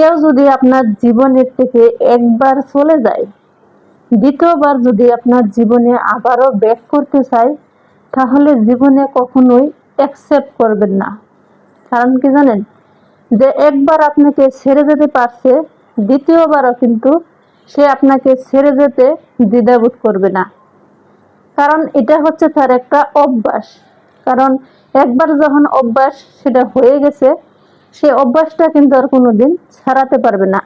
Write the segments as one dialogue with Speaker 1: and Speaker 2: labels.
Speaker 1: কেউ যদি আপনার জীবনের থেকে একবার চলে যায়, দ্বিতীয়বার যদি আপনার জীবনে আবারও ব্যাক করতে চায়, তাহলে জীবনে কখনোই অ্যাকসেপ্ট করবেন না। কারণ কি জানেন? যে একবার আপনাকে ছেড়ে যেতে পারছে, দ্বিতীয়বারও কিন্তু সে আপনাকে ছেড়ে যেতে দ্বিধাবোধ করবে না। কারণ এটা হচ্ছে তার একটা অভ্যাস। কারণ একবার যখন অভ্যাস সেটা হয়ে গেছে সে অভ্যাসটা কিন্তু আর কোনোদিন ছাড়াতে পারবে না।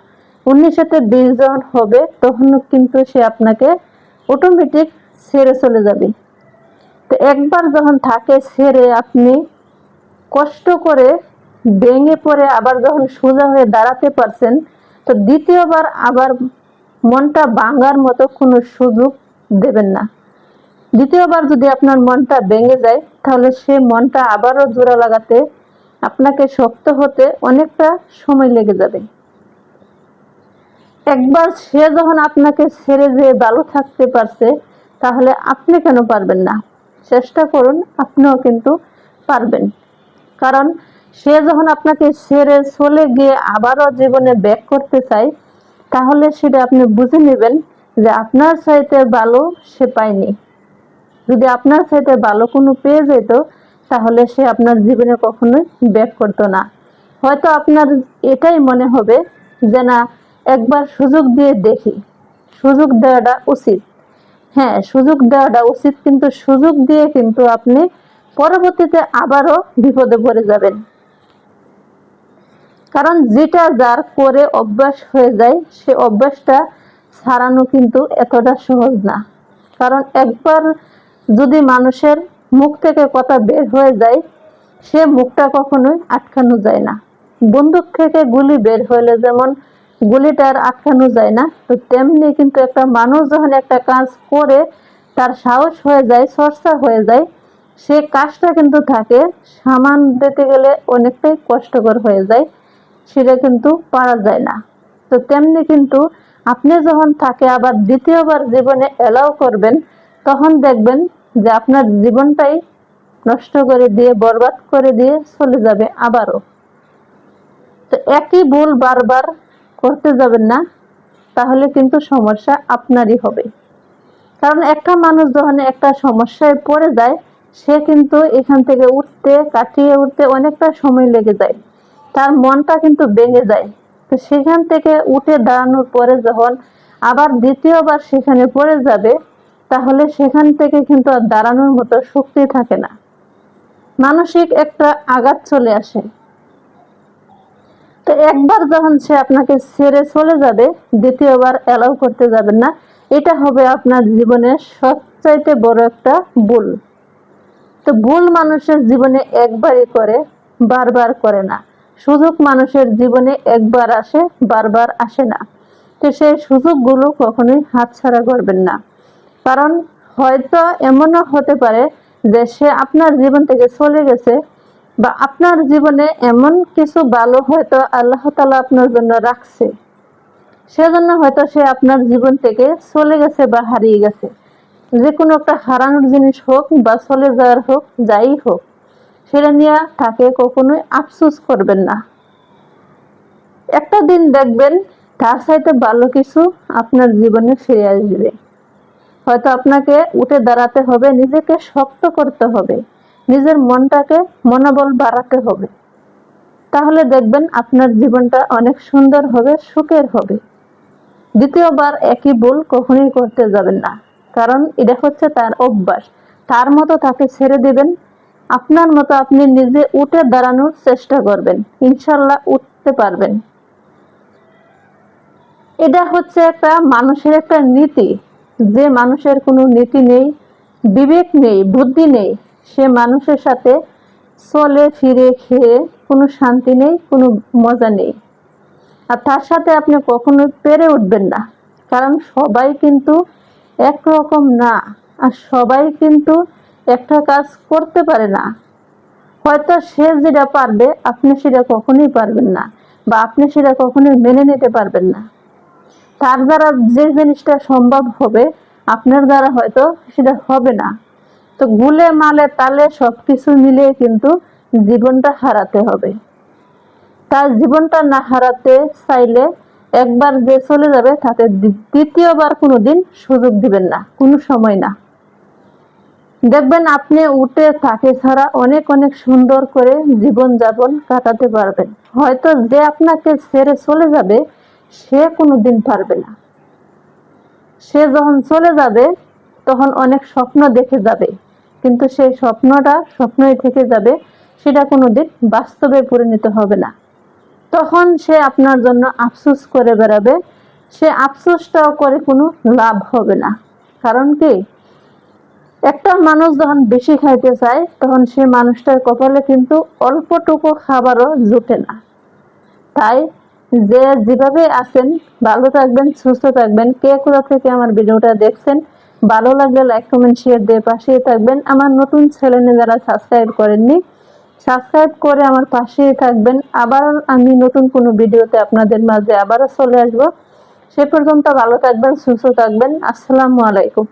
Speaker 1: উনির সাথে বিশ যখন হবে, তখন কিন্তু সে আপনাকে অটোমেটিক ছেড়ে চলে যাবে। তো একবার যখন থাকে ছেড়ে আপনি কষ্ট করে ভেঙে পড়ে আবার যখন সোজা হয়ে দাঁড়াতে পারছেন, তো দ্বিতীয়বার আবার মনটা ভাঙার মতো কোনো সুযোগ দেবেন না। দ্বিতীয়বার যদি আপনার মনটা ভেঙে যায়, তাহলে সে মনটা আবারও জোড়া লাগাতে আপনাকে শক্ত হতে অনেকটা সময় লেগে যাবে। একবার সে যখন আপনাকে ছেড়ে যে ভালো থাকতে পারছে, তাহলে আপনি কেন পারবেন না? চেষ্টা করুন, আপনিও কিন্তু পারবেন। কারণ সে যখন আপনাকে ছেড়ে চলে গিয়ে আবারও জীবনে ব্যাক করতে চায়, তাহলে সেটা আপনি বুঝে নেবেন যে আপনার চাইতে ভালো সে পায়নি। যদি আপনার চাইতে ভালো কোনো পেয়ে যেত তাহলে সে আপনার জীবনে কখনোই ব্যাক করতো না। হয়তো আপনার এটাই মনে হবে যে না, একবার সুযোগ দিয়ে দেখি। সুযোগ দেওয়াটা উচিত। হ্যাঁ সুযোগ দেওয়াটা উচিত, কিন্তু সুযোগ দিয়ে কিন্তু আপনি পরবর্তীতে আবারও বিপদে পড়ে যাবেন। কারণ যেটা যার করে অভ্যাস হয়ে যায়, সে অভ্যাসটা ছাড়ানো কিন্তু এতটা সহজ না। কারণ একবার যদি মানুষের মুখ থেকে কথা বের হয়ে যায়, সে মুখটা কখনোই আটকানো যায় না। বন্দুক থেকে গুলি বের হলে যেমন গুলিটা আর আটকানো যায় না, তো তেমনি কিন্তু একটা মানুষ যখন একটা কাজ করে, তার সাহস হয়ে যায়, চর্চা হয়ে যায়, সে কাজটা কিন্তু থাকে সামান দিতে গেলে অনেকটাই কষ্টকর হয়ে যায়, সেটা কিন্তু পারা যায় না। তো তেমনি কিন্তু আপনি যখন তাকে আবার দ্বিতীয়বার জীবনে এলাও করবেন, তখন দেখবেন যে আপনার জীবনটাই নষ্ট করে দিয়ে, বরবাদ করে দিয়ে চলে যাবে আবারও। তো একই ভুল বারবার করতে যাবেন না, তাহলে কিন্তু সমস্যা আপনারই হবে। কারণ একটা মানুষ যখন একটা সমস্যায় পড়ে যায়, সে কিন্তু এখান থেকে উঠতে, কাটিয়ে উঠতে অনেকটা সময় লেগে যায়। তার মনটা কিন্তু ভেঙে যায়। তো সেখান থেকে উঠে দাঁড়ানোর পরে যখন আবার দ্বিতীয়বার সেখানে পড়ে যাবে তাহলে সেখান থেকে কিন্তু আর দাঁড়ানোর মতো শক্তি থাকে না। মানসিক একটা আঘাত চলে আসে। তো একবার যখন সে আপনাকে ছেড়ে চলে যাবে, দ্বিতীয়বার অ্যালাউ করতে যাবেন না, এটা হবে আপনার জীবনের সবচাইতে বড় একটা ভুল। তো ভুল মানুষের জীবনে একবারই করে, বারবার করে না। সুযোগ মানুষের জীবনে একবার আসে, বারবার আসে না। তো সেই সুযোগগুলো কখনোই হাতছাড়া করবেন না। কারণ হয়তো এমনও হতে পারে যে সে আপনার জীবন থেকে চলে গেছে বা আপনার জীবনে এমন কিছু ভালো হয়তো আল্লাহ তালা আপনার জন্য রাখছে। সেজন্য হয়তো সে আপনার জীবন থেকে চলে গেছে বা হারিয়ে গেছে। যে কোনো একটা হারানোর জিনিস হোক বা চলে যাওয়ার হোক, যাই হোক, সেটা নিয়ে তাকে কখনোই আফসোস করবেন না। একটা দিন দেখবেন তার সাথে ভালো কিছু আপনার জীবনে ফিরে আসবে। হয়তো আপনাকে উঠে দাঁড়াতে হবে, নিজেকে শক্ত করতে হবে, নিজের মনটাকে মনোবল বাড়াতে হবে। তাহলে দেখবেন আপনার জীবনটা অনেক সুন্দর হবে, সুখের হবে। দ্বিতীয়বার একই ভুল কখনোই করতে যাবেন না, কারণ এটা হচ্ছে তার অভ্যাস। তার মতো তাকে ছেড়ে দিবেন, আপনার মতো আপনি নিজে উঠে দাঁড়ানোর চেষ্টা করবেন, ইনশাল্লাহ উঠতে পারবেন। এটা হচ্ছে একটা মানুষের একটা নীতি। যে মানুষের কোনো নীতি নেই, বিবেক নেই, বুদ্ধি নেই, সে মানুষের সাথে চলে, ফিরে, খেয়ে কোনো শান্তি নেই, কোনো মজা নেই। আর তার সাথে আপনি কখনোই পেরে উঠবেন না। কারণ সবাই কিন্তু একরকম না, আর সবাই কিন্তু একটা কাজ করতে পারে না। হয়তো সে যেটা পারবে, আপনি সেটা কখনোই পারবেন না, বা আপনি সেটা কখনোই মেনে নিতে পারবেন না। তার দ্বারা যে জিনিসটা সম্ভব হবে, আপনার দ্বারা হয়তো সেটা হবে না। তো গুলে, মালে, তালে সবকিছু মিলিয়ে কিন্তু জীবনটা হারাতে হবে। তার জীবনটা না হারাতে চাইলে একবার যে চলে যাবে, তাতে দ্বি- দ্বিতীয়বার কোনোদিন সুযোগ দিবেন না, কোনো সময় না। দেখবেন আপনি উঠে থাকে ছাড়া অনেক অনেক সুন্দর করে জীবন যাপন কাটাতে পারবেন। হয়তো যে আপনাকে ছেড়ে চলে যাবে সে কোনোদিন পারবে না। সে যখন চলে যাবে, তখন অনেক স্বপ্ন দেখে যাবে। কিন্তু সেই স্বপ্নটা স্বপ্নই থেকে যাবে, সেটা কোনোদিন বাস্তবে পরিণত হবে না। তখন সে আপনার জন্য আফসোস করে বেড়াবে। সে আফসোসটাও করে কোনো লাভ হবে না। কারণ কি? একটা মানুষ যখন বেশি খাইতে চায়, তখন সে মানুষটার কপালে কিন্তু অল্পটুকু খাবারও জুটে না। তাই যে যেভাবে আছেন, ভালো থাকবেন, সুস্থ থাকবেন, কে কোথা থেকে আমার ভিডিওটা দেখছেন, ভালো লাগলে লাইক কমেন্ট শেয়ার দিয়ে পাশেই থাকবেন। আমার নতুন চ্যানেলে যারা সাবস্ক্রাইব করেননি সাবস্ক্রাইব করে আমার পাশেই থাকবেন। আবার আমি নতুন কোনো ভিডিওতে আপনাদের মাঝে আবারও চলে আসব। সে পর্যন্ত ভালো থাকবেন, সুস্থ থাকবেন। আসসালামু আলাইকুম।